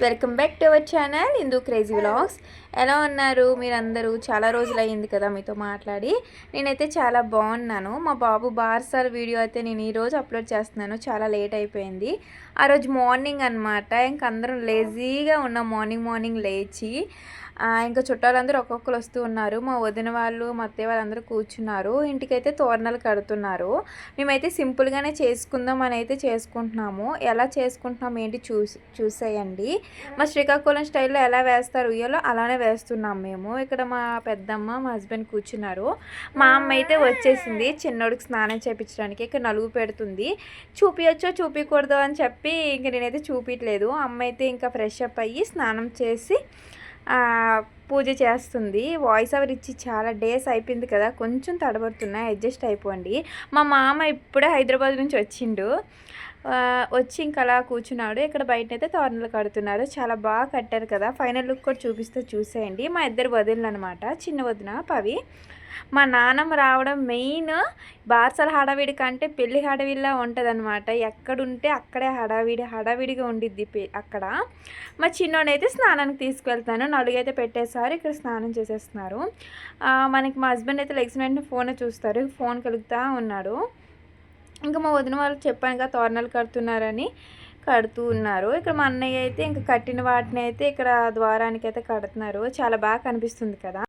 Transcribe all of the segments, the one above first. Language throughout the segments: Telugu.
Welcome back to our channel Indu Crazy Vlogs. ఎలా ఉన్నారు మీరందరూ చాలా రోజులు అయ్యింది కదా మీతో మాట్లాడి నేనైతే చాలా బాగున్నాను మా బాబు బార్సార్ వీడియో అయితే నేను ఈరోజు అప్లోడ్ చేస్తున్నాను చాలా లేట్ అయిపోయింది ఆ రోజు మార్నింగ్ అనమాట ఇంక అందరం లేజీగా ఉన్నాం మార్నింగ్ మార్నింగ్ లేచి ఇంకా చుట్టాలందరూ ఒక్కొక్కరు వస్తూ ఉన్నారు మా వదిన వాళ్ళు మా అత్తయ్య వాళ్ళందరూ కూర్చున్నారు ఇంటికైతే తోరణాలు కడుతున్నారు మేమైతే సింపుల్గానే చేసుకుందాం అని అయితే చేసుకుంటున్నాము ఎలా చేసుకుంటున్నాం ఏంటి చూసి చూసేయండి మా శ్రీకాకుళం స్టైల్లో ఎలా వేస్తారు ఉయ్యలో అలానే చేస్తున్నాం మేము ఇక్కడ మా పెద్దమ్మ మా హస్బెండ్ కూర్చున్నారు మా అమ్మ అయితే వచ్చేసింది చిన్నోడికి స్నానం చేయించడానికి ఇక్కడ నలుగు పెడుతుంది చూపించో చూపించకూడదు అని చెప్పి ఇంక నేనైతే చూపించలేదు అమ్మ అయితే ఇంకా ఫ్రెష్ అప్ అయ్యి స్నానం చేసి పూజ చేస్తుంది వాయిస్ ఓవర్ ఇచ్చి చాలా డేస్ అయిపోయింది కదా కొంచెం తడబడుతున్నాయి అడ్జస్ట్ అయిపోండి మా మామ ఇప్పుడే హైదరాబాద్ నుంచి వచ్చిండు వచ్చి ఇంకా అలా కూర్చున్నాడు ఇక్కడ బయటనైతే తోరణాలు కడుతున్నారు చాలా బాగా కట్టారు కదా ఫైనల్ లుక్ కూడా చూపిస్తే చూసేయండి మా ఇద్దరు వదిలిన అనమాట చిన్న వదిన పవి మా నాన్నమ్మ రావడం మెయిన్ బార్సల హడావిడి కంటే పెళ్లి హడావిడిలా అనమాట ఎక్కడుంటే అక్కడే హడావిడి హడావిడిగా ఉండిద్ది అక్కడ మా చిన్నోడైతే స్నానానికి తీసుకెళ్తాను నలుగైతే పెట్టేసారు ఇక్కడ స్నానం చేసేస్తున్నారు మనకి మా హస్బెండ్ అయితే లెగ్స్ వెంటనే ఫోన్ చూస్తారు ఫోన్ కలుగుతూ ఉన్నాడు ఇంకా మా వదిన వాళ్ళు చెప్పాను ఇంకా తోరణాలు కడుతున్నారని కడుతూ ఉన్నారు ఇక్కడ మా అన్నయ్య అయితే ఇంకా కట్టిన వాటిని అయితే ఇక్కడ ద్వారానికి అయితే కడుతున్నారు చాలా బాగా కనిపిస్తుంది కదా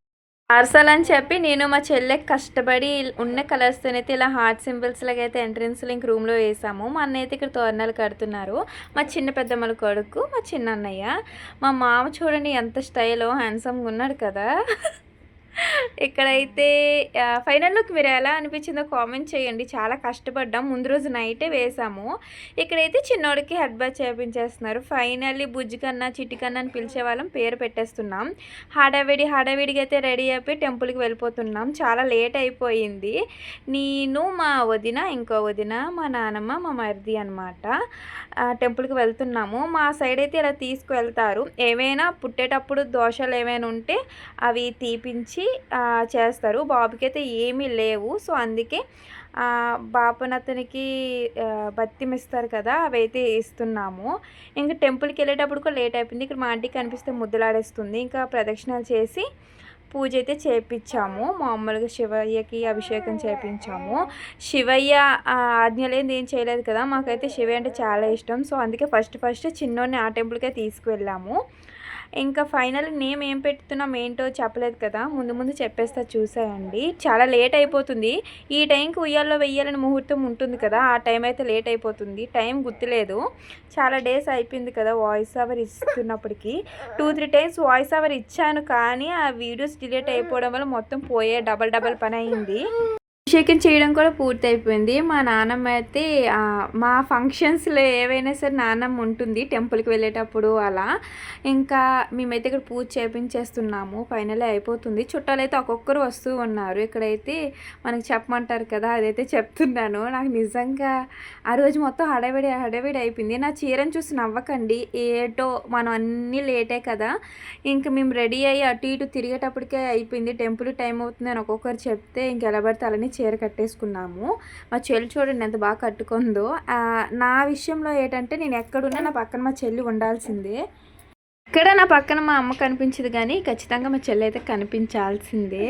పార్సల్ అని చెప్పి నేను మా చెల్లె కష్టపడి ఉన్న కలర్స్తో అయితే ఇలా హార్ట్ సింబల్స్ లాగా అయితే ఎంట్రెన్స్లో ఇంక రూమ్లో వేసాము మా అన్నయ్య అయితే ఇక్కడ తోరణాలు కడుతున్నారు మా చిన్న పెద్దమ్మల కొడుకు మా చిన్న అన్నయ్య మా మామ చూడండి ఎంత స్టైలో హ్యాండ్సమ్గా ఉన్నాడు కదా ఇక్కడైతే ఫైనల్ లుక్ మీరు ఎలా అనిపించిందో కామెంట్ చేయండి చాలా కష్టపడ్డాం ముందు రోజు నైటే వేసాము ఇక్కడైతే చిన్నోడికి హెడ్ బాత్ చేపించేస్తున్నారు ఫైనల్లీ బుజ్జి కన్నా చిట్టి కన్నా అని పిలిచే వాళ్ళం పేరు పెట్టేస్తున్నాం హడావిడి హడావిడిగా అయితే రెడీ అయిపోయి టెంపుల్కి వెళ్ళిపోతున్నాం చాలా లేట్ అయిపోయింది నేను మా వదిన ఇంకో వదిన మా నానమ్మ మా మరిది అనమాట టెంపుల్కి వెళ్తున్నాము మా సైడ్ అయితే ఇలా తీసుకువెళ్తారు ఏమైనా పుట్టేటప్పుడు దోషాలు ఏమైనా ఉంటే అవి తీపించి ఇచ్చి చేస్తారు బాబుకైతే ఏమీ లేవు సో అందుకే బాపనతనికి బత్తిమి ఇస్తారు కదా అయితే ఇస్తున్నాము ఇంకా టెంపుల్కి వెళ్ళేటప్పుడు కూడా లేట్ అయిపోయింది ఇక్కడ మా ఆంటీ కనిపిస్తే ముద్దులాడేస్తుంది ఇంకా ప్రదక్షిణలు చేసి పూజ అయితే చేయించాము మామూలుగా శివయ్యకి అభిషేకం చేయించాము శివయ్య లేని ఏం చేయలేదు కదా మాకైతే శివయ్య అంటే చాలా ఇష్టం సో అందుకే ఫస్ట్ ఫస్ట్ చిన్నోడిని ఆ టెంపుల్కే తీసుకువెళ్ళాము ఇంకా ఫైనల్ నేమ్ ఏం పెడుతున్నాం ఏంటో చెప్పలేదు కదా ముందు ముందు చెప్పేస్తా చూసాయండి చాలా లేట్ అయిపోతుంది ఈ టైంకి ఉయ్యాల్లో వెయ్యాలని ముహూర్తం ఉంటుంది కదా ఆ టైం అయితే లేట్ అయిపోతుంది టైం గుర్తులేదు చాలా డేస్ అయిపోయింది కదా voice over ఇస్తున్నప్పటికీ two three times voice over ఇచ్చాను కానీ ఆ వీడియోస్ డిలీట్ అయిపోవడం వల్ల మొత్తం పోయే డబల్ డబల్ పని అయింది అభిషేకం చేయడం కూడా పూర్తయిపోయింది మా నాన్నమ్మ అయితే మా ఫంక్షన్స్లో ఏవైనా సరే నాన్నమ్మ ఉంటుంది టెంపుల్కి వెళ్ళేటప్పుడు అలా ఇంకా మేమైతే ఇక్కడ పూజ చేపించేస్తున్నాము ఫైనల్ అయిపోతుంది చుట్టాలు అయితే ఒక్కొక్కరు వస్తూ ఉన్నారు ఇక్కడైతే మనకు చెప్పమంటారు కదా అదైతే చెప్తున్నాను నాకు నిజంగా ఆ రోజు మొత్తం హడవిడి హడవిడి అయిపోయింది నా చీరను చూసి నవ్వకండి ఏటో మనం అన్నీ లేటే కదా ఇంకా మేము రెడీ అయ్యి అటు ఇటు తిరిగేటప్పటికే అయిపోయింది టెంపుల్ టైం అవుతుంది అని ఒక్కొక్కరు చెప్తే ఇంకెలా పడితే అలానే చీర కట్టేసుకున్నాము మా చెల్లి చూడండి ఎంత బాగా కట్టుకుందో నా విషయంలో ఏంటంటే నేను ఎక్కడున్నా నా పక్కన మా చెల్లి ఉండాల్సిందే ఇక్కడ నా పక్కన మా అమ్మ కనిపించదు కానీ ఖచ్చితంగా మా చెల్లి అయితే కనిపించాల్సిందే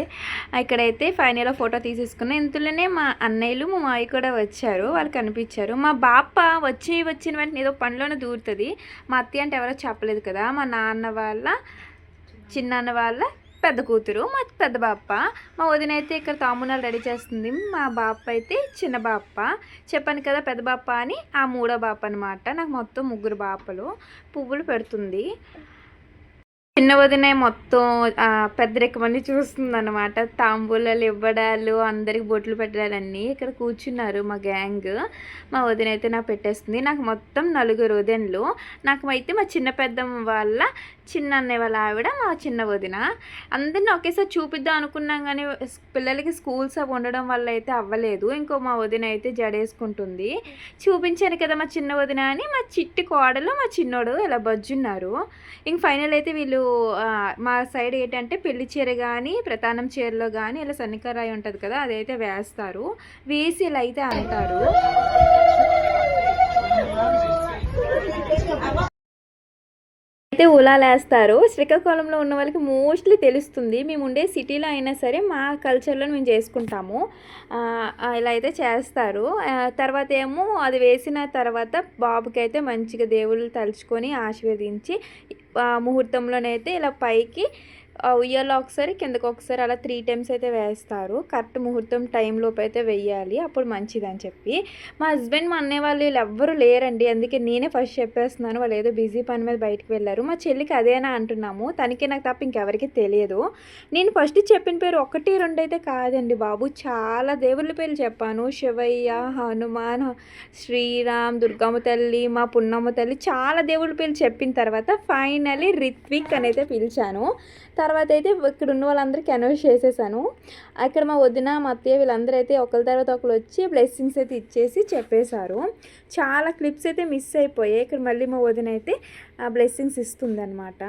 ఇక్కడైతే ఫైనల్గా ఫోటో తీసేసుకున్నా ఇంతలోనే మా అన్నయ్యలు మా మావి కూడా వచ్చారు వాళ్ళు కనిపించారు మా బాప వచ్చి వచ్చిన వెంటనే ఏదో పనిలోనే దూరుతుంది మా అత్తయ్య అంటే ఎవరో చెప్పలేదు కదా మా నాన్న వాళ్ళ చిన్నాన్న వాళ్ళ పెద్ద కూతురు మా పెద్ద బాప్ప మా వదిన అయితే ఇక్కడ తామునాలు రెడీ చేస్తుంది మా బాప్ప అయితే చిన్న బాప్ప చెప్పాను కదా పెద్ద బాప్ప అని ఆ మూడో బాప్ప అనమాట నాకు మొత్తం ముగ్గురు బాపలు పువ్వులు పెడుతుంది చిన్న వదిన మొత్తం పెద్ద రెక్కమని చూస్తుంది అనమాట తాంబూలాలు ఇవ్వడాలు అందరికి బొట్లు పెట్టడాలన్నీ ఇక్కడ కూర్చున్నారు మా గ్యాంగ్ మా వదిన అయితే నాకు పెట్టేస్తుంది నాకు మొత్తం నలుగురు వదినలు నాకు అయితే మా చిన్న పెద్ద వాళ్ళ చిన్న అన్నయ్య వాళ్ళ ఆవిడ మా చిన్న వదిన అందరిని ఒకేసారి చూపిద్దాం అనుకున్నాం కానీ పిల్లలకి స్కూల్స్ అవి ఉండడం వల్ల అయితే అవ్వలేదు ఇంకో మా వదిన అయితే జడేసుకుంటుంది చూపించాను కదా మా చిన్న వదిన అని మా చిట్టి కోడలు మా చిన్నోడు ఇలా బజ్జున్నారు ఇంక ఫైనల్ అయితే వీళ్ళు మా సైడ్ ఏంటంటే పెళ్లి చీర కానీ ప్రధానం చీరలో కానీ ఇలా సన్నికరాయి ఉంటుంది కదా అదైతే వేస్తారు వేసి ఇలా అయితే అంటారు అయితే ఉలాలేస్తారు శ్రీకాకుళంలో ఉన్న వాళ్ళకి మోస్ట్లీ తెలుస్తుంది మేము ఉండే సిటీలో అయినా సరే మా కల్చర్లో మేము చేసుకుంటాము ఇలా అయితే చేస్తారు తర్వాత ఏమో అది వేసిన తర్వాత బాబుకి అయితే మంచిగా దేవుళ్ళు తలుచుకొని ఆశీర్వదించి ముహూర్తంలోనైతే ఇలా పైకి ఉయ్యాల ఒకసారి కిందకు ఒకసారి అలా త్రీ టైమ్స్ అయితే వేస్తారు కరెక్ట్ ముహూర్తం టైంలోపు అయితే వెయ్యాలి అప్పుడు మంచిదని చెప్పి మా హస్బెండ్ మా అన్నయ్య వాళ్ళు వీళ్ళు ఎవ్వరు లేరండి అందుకే నేనే ఫస్ట్ చెప్పేస్తున్నాను వాళ్ళు ఏదో బిజీ పని మీద బయటకు వెళ్ళారు మా చెల్లికి అదేనా అంటున్నాము తనకి నాకు తప్ప ఇంకెవరికి తెలియదు నేను ఫస్ట్ చెప్పిన పేరు ఒకటి రెండు అయితే కాదండి బాబు చాలా దేవుళ్ళ పేర్లు చెప్పాను శివయ్య హనుమాన్ శ్రీరామ్ దుర్గమ్మ తల్లి మా పున్నమ్మ తల్లి చాలా దేవుళ్ళ పేర్లు చెప్పిన తర్వాత ఫైనలీ రిత్విక్ అని అయితే పిలిచాను తర్వాత తర్వాత అయితే ఇక్కడ ఉన్న వాళ్ళందరికీ అనౌన్స్ చేసేసాను అక్కడ మా వదిన మా అత్తయ్య వీళ్ళందరూ అయితే ఒకరి తర్వాత ఒకరు వచ్చి బ్లెస్సింగ్స్ అయితే ఇచ్చేసి చెప్పేశారు చాలా క్లిప్స్ అయితే మిస్ అయిపోయాయి ఇక్కడ మళ్ళీ మా వదిన అయితే ఆ బ్లెస్సింగ్స్ ఇస్తుందనమాట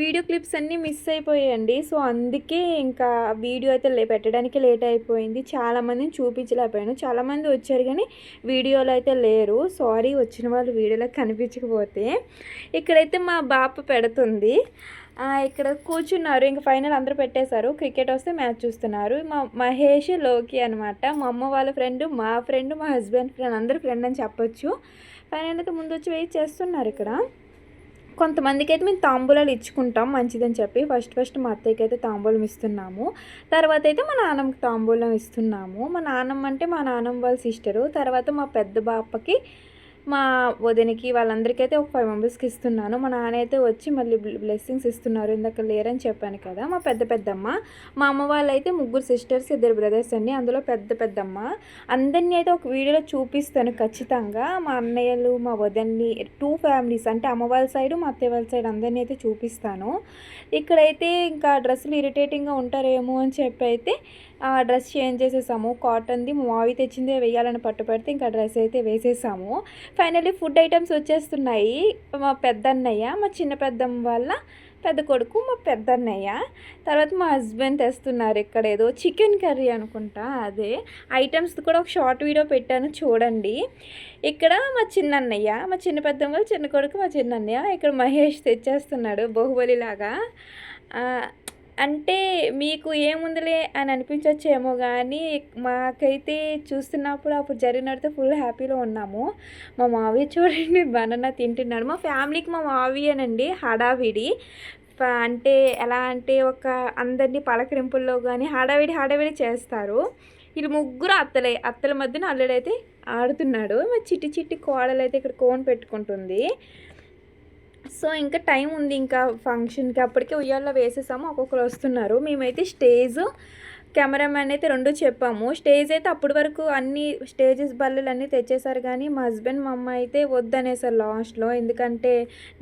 వీడియో క్లిప్స్ అన్నీ మిస్ అయిపోయాయండి సో అందుకే ఇంకా వీడియో అయితే పెట్టడానికి లేట్ అయిపోయింది చాలామందిని చూపించలేకపోయాను చాలామంది వచ్చారు కానీ వీడియోలో అయితే లేరు సారీ వచ్చిన వాళ్ళు వీడియోలో కనిపించకపోతే ఇక్కడైతే మా బాప పెడుతుంది ఇక్కడ కూర్చున్నారు ఇంకా ఫైనల్ అందరూ పెట్టేశారు క్రికెట్ వస్తే మ్యాచ్ చూస్తున్నారు మా మహేష్ లోకి అనమాట మా అమ్మ వాళ్ళ ఫ్రెండ్ మా ఫ్రెండ్ మా హస్బెండ్ ఫ్రెండ్ అందరు ఫ్రెండ్ అని చెప్పొచ్చు ఫైనల్ అయితే ముందు వచ్చి వెయిట్ చేస్తున్నారు ఇక్కడ కొంతమందికి అయితే మేము తాంబూలాలు ఇచ్చుకుంటాం మంచిదని చెప్పి ఫస్ట్ ఫస్ట్ మా అత్తయ్యకి అయితే తాంబూలం ఇస్తున్నాము తర్వాత అయితే మా నాన్నమ్మకి తాంబూలం ఇస్తున్నాము మా నాన్నమ్మ అంటే మా నాన్నమ్మ వాళ్ళ సిస్టరు తర్వాత మా పెద్ద బాపకి మా వాళ్ళందరికీ వాళ్ళందరికైతే ఒక ఫైవ్ మెంబర్స్కి ఇస్తున్నాను మా నాన్న అయితే వచ్చి మళ్ళీ బ్లెస్సింగ్స్ ఇస్తున్నారు ఇందాక లేరని చెప్పాను కదా మా పెద్ద పెద్దమ్మ మా అమ్మ వాళ్ళైతే ముగ్గురు సిస్టర్స్ ఇద్దరు బ్రదర్స్ అండి అందులో పెద్ద పెద్దమ్మ అందరినీ అయితే ఒక వీడియోలో చూపిస్తాను ఖచ్చితంగా మా అన్నయ్యలు మా వదన్ని టూ ఫ్యామిలీస్ అంటే అమ్మ వాళ్ళ సైడ్ మా అత్తయ్య వాళ్ళ సైడ్ అందరినీ అయితే చూపిస్తాను ఇక్కడైతే ఇంకా డ్రెస్సులు ఇరిటేటింగ్గా ఉంటారేమో అని చెప్పి అయితే ఆ డ్రెస్ చేంజ్ చేసేసాము కాటన్ది మావి తెచ్చిందే వేయాలని పట్టుపడితే ఇంకా డ్రెస్ అయితే వేసేసాము ఫైనల్లీ ఫుడ్ ఐటమ్స్ వచ్చేస్తున్నాయి మా పెద్దన్నయ్య మా చిన్న పెద్దమ్మ వాళ్ళ పెద్ద కొడుకు మా పెద్దన్నయ్య తర్వాత మా హస్బెండ్ తెస్తున్నారు ఇక్కడ ఏదో చికెన్ కర్రీ అనుకుంటా అదే ఐటమ్స్ కూడా ఒక షార్ట్ వీడియో పెట్టాను చూడండి ఇక్కడ మా అన్నయ్య మా చిన్న పెద్దమ్మ చిన్న కొడుకు మా చిన్నయ్య ఇక్కడ మహేష్ తెచ్చేస్తున్నాడు బాహుబలి లాగా అంటే మీకు ఏముందిలే అని అనిపించవచ్చేమో కానీ మాకైతే చూస్తున్నప్పుడు అప్పుడు జరిగినట్టు ఫుల్ హ్యాపీలో ఉన్నాము మా మావి చూడండి బనానా తింటున్నాడు మా ఫ్యామిలీకి మా అనండి హడావిడి అంటే ఎలా అంటే ఒక అందరినీ పలకరింపుల్లో కానీ హడావిడి హడావిడి చేస్తారు వీళ్ళు ముగ్గురు అత్తలే అత్తల మధ్యన అల్లుడైతే ఆడుతున్నాడు మా చిట్టి చిట్టి అయితే ఇక్కడ కోన్ పెట్టుకుంటుంది సో ఇంకా టైం ఉంది ఇంకా ఫంక్షన్కి అప్పటికే ఉయ్యాల్లో వేసేసాము ఒక్కొక్కరు వస్తున్నారు మేమైతే స్టేజ్ కెమెరామ్యాన్ అయితే రెండు చెప్పాము స్టేజ్ అయితే అప్పటి వరకు అన్ని స్టేజెస్ బల్లలు అన్నీ తెచ్చేసారు కానీ మా హస్బెండ్ మా అమ్మ అయితే వద్దనేసారు లాస్ట్లో ఎందుకంటే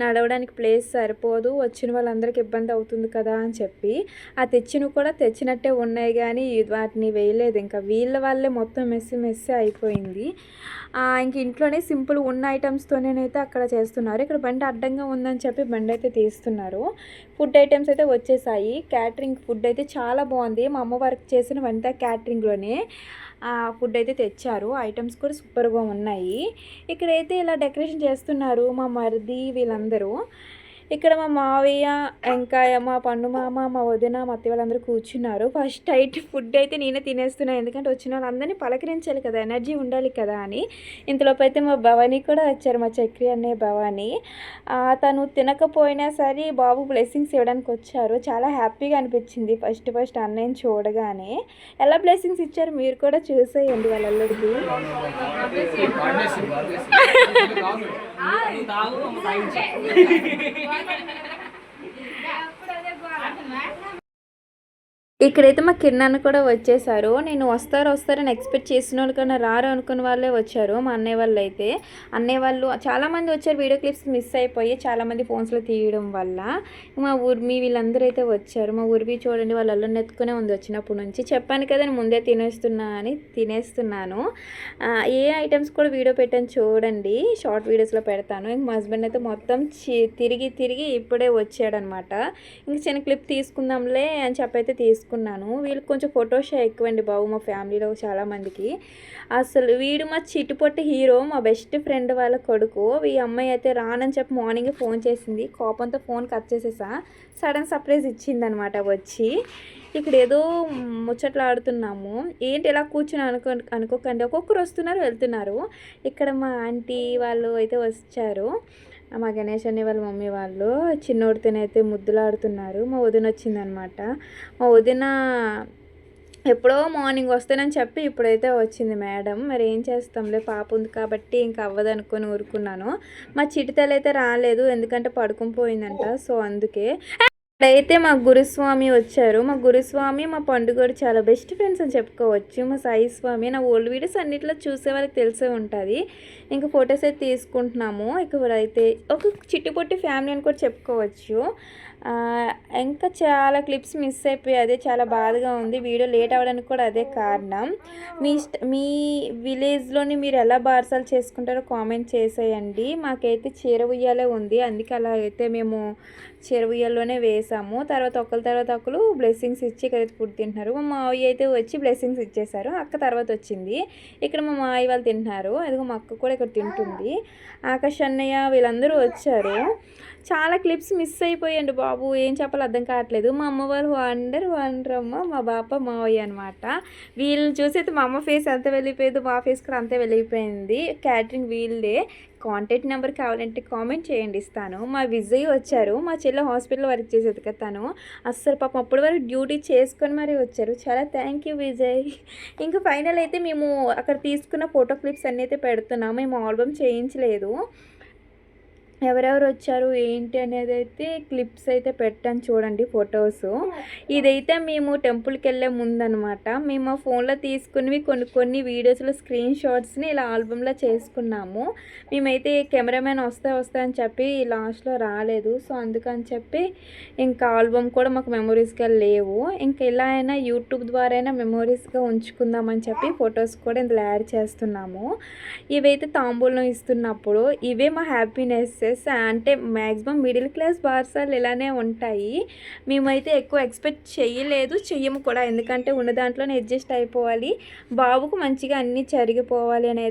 నడవడానికి ప్లేస్ సరిపోదు వచ్చిన వాళ్ళందరికీ ఇబ్బంది అవుతుంది కదా అని చెప్పి ఆ తెచ్చినవి కూడా తెచ్చినట్టే ఉన్నాయి కానీ వాటిని వేయలేదు ఇంకా వీళ్ళ వాళ్ళే మొత్తం మెస్సి మెస్సి అయిపోయింది ఇంక ఇంట్లోనే సింపుల్ ఉన్న అయితే అక్కడ చేస్తున్నారు ఇక్కడ బండి అడ్డంగా ఉందని చెప్పి బండి అయితే తీస్తున్నారు ఫుడ్ ఐటమ్స్ అయితే వచ్చేసాయి క్యాటరింగ్ ఫుడ్ అయితే చాలా బాగుంది మా అమ్మ వర్క్ చేసిన వంట క్యాటరింగ్లోనే ఫుడ్ అయితే తెచ్చారు ఐటమ్స్ కూడా సూపర్గా ఉన్నాయి ఇక్కడైతే ఇలా డెకరేషన్ చేస్తున్నారు మా మరిది వీళ్ళందరూ ఇక్కడ మా మావయ్య వెంకాయ మా పండు మామ మా వదిన మా అత్తయ్య వాళ్ళందరూ కూర్చున్నారు ఫస్ట్ టైట్ ఫుడ్ అయితే నేనే తినేస్తున్నాను ఎందుకంటే వచ్చిన వాళ్ళందరినీ పలకరించాలి కదా ఎనర్జీ ఉండాలి కదా అని ఇంతలోపు అయితే మా భవానీ కూడా వచ్చారు మా చక్రి అనే భవానీ తను తినకపోయినా సరే బాబు బ్లెస్సింగ్స్ ఇవ్వడానికి వచ్చారు చాలా హ్యాపీగా అనిపించింది ఫస్ట్ ఫస్ట్ అన్నయ్యని చూడగానే ఎలా బ్లెస్సింగ్స్ ఇచ్చారు మీరు కూడా చూసేయండి వాళ్ళకి Ya, aku udah gua. ఇక్కడైతే మా కిరణాన్న కూడా వచ్చేసారు నేను వస్తారు వస్తారని ఎక్స్పెక్ట్ చేసిన వాళ్ళు కన్నా రారు అనుకున్న వాళ్ళే వచ్చారు మా అన్నయ్య వాళ్ళు అయితే అన్నయ్య వాళ్ళు చాలామంది వచ్చారు వీడియో క్లిప్స్ మిస్ అయిపోయి చాలామంది ఫోన్స్లో తీయడం వల్ల మా ఊర్మి వీళ్ళందరూ అయితే వచ్చారు మా ఊర్మి చూడండి వాళ్ళు అల్లం ఎత్తుకునే ఉంది వచ్చినప్పటి నుంచి చెప్పాను కదా నేను ముందే తినేస్తున్నా అని తినేస్తున్నాను ఏ ఐటమ్స్ కూడా వీడియో పెట్టాను చూడండి షార్ట్ వీడియోస్లో పెడతాను ఇంక మా హస్బెండ్ అయితే మొత్తం తిరిగి తిరిగి ఇప్పుడే వచ్చాడనమాట ఇంక చిన్న క్లిప్ తీసుకుందాంలే అని చెప్పైతే తీసుకు తీసుకున్నాను వీళ్ళు కొంచెం ఫొటోస్ ఎక్కువండి బాబు మా ఫ్యామిలీలో చాలామందికి అసలు వీడు మా చిట్టుపొట్టి హీరో మా బెస్ట్ ఫ్రెండ్ వాళ్ళ కొడుకు ఈ అమ్మాయి అయితే రానని చెప్పి మార్నింగ్ ఫోన్ చేసింది కోపంతో ఫోన్ కట్ చేసేసా సడన్ సర్ప్రైజ్ ఇచ్చింది అనమాట వచ్చి ఇక్కడ ఏదో ముచ్చట్లాడుతున్నాము ఏంటి ఇలా కూర్చుని అనుకో అనుకోకండి ఒక్కొక్కరు వస్తున్నారు వెళ్తున్నారు ఇక్కడ మా ఆంటీ వాళ్ళు అయితే వచ్చారు మా గణేష్ అనే వాళ్ళ మమ్మీ వాళ్ళు చిన్నోడితోనైతే ముద్దులాడుతున్నారు మా వదిన వచ్చిందనమాట మా వదిన ఎప్పుడో మార్నింగ్ వస్తానని చెప్పి ఇప్పుడైతే వచ్చింది మేడం మరి ఏం చేస్తాంలే పాప ఉంది కాబట్టి ఇంకా అవ్వదనుకొని ఊరుకున్నాను మా చిటితలు అయితే రాలేదు ఎందుకంటే పడుకుని పోయిందంట సో అందుకే అయితే మా గురుస్వామి వచ్చారు మా గురుస్వామి మా పండుగడు చాలా బెస్ట్ ఫ్రెండ్స్ అని చెప్పుకోవచ్చు మా సాయి స్వామి నా ఓల్డ్ వీడియోస్ అన్నిట్లో చూసే వాళ్ళకి తెలిసే ఉంటుంది ఇంకా ఫొటోస్ అయితే తీసుకుంటున్నాము ఇక్కడైతే ఒక చిట్టుపొట్టి ఫ్యామిలీ అని కూడా చెప్పుకోవచ్చు ఇంకా చాలా క్లిప్స్ మిస్ అయిపోయాయి అదే చాలా బాధగా ఉంది వీడియో లేట్ అవ్వడానికి కూడా అదే కారణం మీ మీ విలేజ్లోని మీరు ఎలా బార్సాలు చేసుకుంటారో కామెంట్ చేసేయండి మాకైతే చీర ఉయ్యాలే ఉంది అందుకే అలా అయితే మేము చీర ఉయ్యాల్లోనే వేసాము తర్వాత ఒకరి తర్వాత ఒకరు బ్లెస్సింగ్స్ ఇచ్చి ఇక్కడైతే ఫుడ్ తింటున్నారు మా మావయ్య అయితే వచ్చి బ్లెస్సింగ్స్ ఇచ్చేశారు అక్క తర్వాత వచ్చింది ఇక్కడ మా మావి వాళ్ళు తింటున్నారు అదిగో మా అక్క కూడా ఇక్కడ తింటుంది ఆకాశ్ అన్నయ్య వీళ్ళందరూ వచ్చారు చాలా క్లిప్స్ మిస్ అయిపోయండి బాబు బాబు ఏం చెప్పాలి అర్థం కావట్లేదు మా అమ్మ వాళ్ళు వండర్ అమ్మ మా బాప మావయ్య అనమాట వీళ్ళని చూసి అయితే మా అమ్మ ఫేస్ ఎంత వెళ్ళిపోయేదో మా ఫేస్ కూడా అంతే వెళ్ళిపోయింది క్యాటరింగ్ వీళ్ళే కాంటాక్ట్ నెంబర్ కావాలంటే కామెంట్ చేయండి ఇస్తాను మా విజయ్ వచ్చారు మా చెల్లె హాస్పిటల్ వర్క్ చేసేది కదా తను అస్సలు పాపం అప్పటి వరకు డ్యూటీ చేసుకొని మరీ వచ్చారు చాలా థ్యాంక్ యూ విజయ్ ఇంకా ఫైనల్ అయితే మేము అక్కడ తీసుకున్న ఫోటో క్లిప్స్ అన్నీ అయితే పెడుతున్నాం మేము ఆల్బమ్ చేయించలేదు ఎవరెవరు వచ్చారు ఏంటి అనేది అయితే క్లిప్స్ అయితే పెట్టాను చూడండి ఫొటోస్ ఇదైతే మేము టెంపుల్కి వెళ్ళే ముందనమాట మేము ఫోన్లో తీసుకుని కొన్ని కొన్ని వీడియోస్లో స్క్రీన్ షాట్స్ని ఇలా ఆల్బమ్లో చేసుకున్నాము మేమైతే కెమెరామెన్ వస్తే వస్తాయని అని చెప్పి లాస్ట్లో రాలేదు సో అందుకని చెప్పి ఇంకా ఆల్బమ్ కూడా మాకు మెమొరీస్గా లేవు ఇంకా ఎలా అయినా యూట్యూబ్ ద్వారా అయినా మెమొరీస్గా ఉంచుకుందామని చెప్పి ఫొటోస్ కూడా ఇందులో యాడ్ చేస్తున్నాము ఇవైతే తాంబూలం ఇస్తున్నప్పుడు ఇవే మా హ్యాపీనెస్ ప్లేసెస్ అంటే మ్యాక్సిమం మిడిల్ క్లాస్ బార్సాలు ఇలానే ఉంటాయి మేమైతే ఎక్కువ ఎక్స్పెక్ట్ చేయలేదు చెయ్యము కూడా ఎందుకంటే ఉన్న దాంట్లోనే అడ్జస్ట్ అయిపోవాలి బాబుకు మంచిగా అన్నీ జరిగిపోవాలి అనే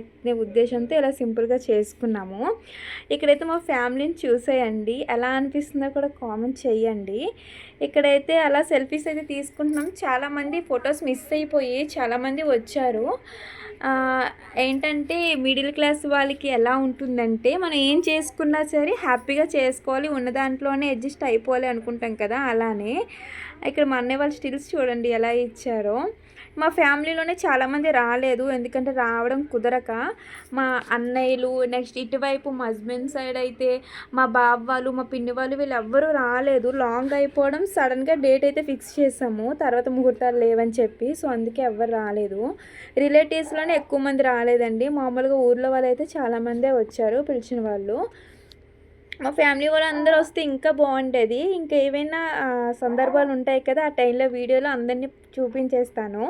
ఉద్దేశంతో ఇలా సింపుల్గా చేసుకున్నాము ఇక్కడైతే మా ఫ్యామిలీని చూసేయండి ఎలా అనిపిస్తుందో కూడా కామెంట్ చేయండి ఇక్కడైతే అలా సెల్ఫీస్ అయితే తీసుకుంటున్నాం చాలామంది ఫొటోస్ మిస్ అయిపోయి చాలామంది వచ్చారు ఏంటంటే మిడిల్ క్లాస్ వాళ్ళకి ఎలా ఉంటుందంటే మనం ఏం చేసుకున్నా సరే హ్యాపీగా చేసుకోవాలి ఉన్న దాంట్లోనే అడ్జస్ట్ అయిపోవాలి అనుకుంటాం కదా అలానే ఇక్కడ మా అన్నయ్య వాళ్ళు స్టిల్స్ చూడండి ఎలా ఇచ్చారో మా ఫ్యామిలీలోనే చాలామంది రాలేదు ఎందుకంటే రావడం కుదరక మా అన్నయ్యలు నెక్స్ట్ ఇటువైపు మా హస్బెండ్ సైడ్ అయితే మా బాబు వాళ్ళు మా పిన్ని వాళ్ళు వీళ్ళెవ్వరూ రాలేదు లాంగ్ అయిపోవడం సడన్గా డేట్ అయితే ఫిక్స్ చేసాము తర్వాత ముహూర్తాలు లేవని చెప్పి సో అందుకే ఎవ్వరు రాలేదు రిలేటివ్స్లోనే ఎక్కువ మంది రాలేదండి మామూలుగా ఊర్లో వాళ్ళు అయితే చాలామందే వచ్చారు పిలిచిన వాళ్ళు మా ఫ్యామిలీ వాళ్ళందరూ వస్తే ఇంకా బాగుండేది ఇంకా ఏవైనా సందర్భాలు ఉంటాయి కదా ఆ టైంలో వీడియోలో అందరినీ చూపించేస్తాను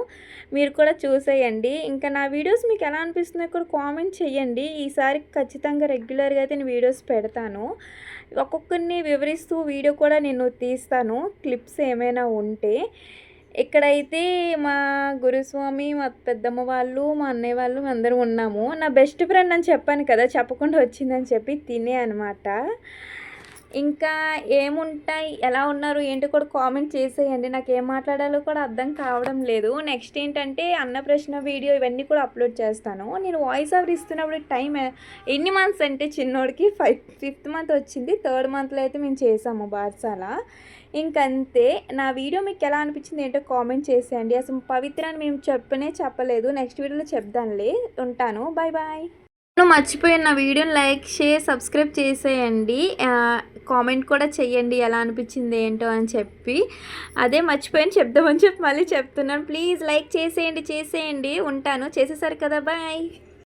మీరు కూడా చూసేయండి ఇంకా నా వీడియోస్ మీకు ఎలా అనిపిస్తున్నాయి కూడా కామెంట్ చేయండి ఈసారి ఖచ్చితంగా రెగ్యులర్గా అయితే నేను వీడియోస్ పెడతాను ఒక్కొక్కరిని వివరిస్తూ వీడియో కూడా నేను తీస్తాను క్లిప్స్ ఏమైనా ఉంటే ఇక్కడైతే మా గురుస్వామి మా పెద్దమ్మ వాళ్ళు మా అన్నయ్య వాళ్ళు అందరూ ఉన్నాము నా బెస్ట్ ఫ్రెండ్ అని చెప్పాను కదా చెప్పకుండా వచ్చిందని చెప్పి తినే అనమాట ఇంకా ఏముంటాయి ఎలా ఉన్నారు ఏంటి కూడా కామెంట్ చేసేయండి నాకు ఏం మాట్లాడాలో కూడా అర్థం కావడం లేదు నెక్స్ట్ ఏంటంటే అన్న ప్రశ్న వీడియో ఇవన్నీ కూడా అప్లోడ్ చేస్తాను నేను వాయిస్ ఓవర్ ఇస్తున్నప్పుడు టైం ఎన్ని మంత్స్ అంటే చిన్నోడికి ఫైవ్ ఫిఫ్త్ మంత్ వచ్చింది థర్డ్ మంత్లో అయితే మేము చేసాము బార్సాల ఇంకంతే నా వీడియో మీకు ఎలా అనిపించింది ఏంటో కామెంట్ చేసేయండి అసలు పవిత్ర అని మేము చెప్పనే చెప్పలేదు నెక్స్ట్ వీడియోలో చెప్దానులే ఉంటాను బాయ్ బాయ్ నువ్వు మర్చిపోయిన వీడియోని లైక్ షేర్ సబ్స్క్రైబ్ చేసేయండి కామెంట్ కూడా చెయ్యండి ఎలా అనిపించింది ఏంటో అని చెప్పి అదే మర్చిపోయాను చెప్దామని చెప్పి మళ్ళీ చెప్తున్నాను ప్లీజ్ లైక్ చేసేయండి చేసేయండి ఉంటాను చేసేసారు కదా బాయ్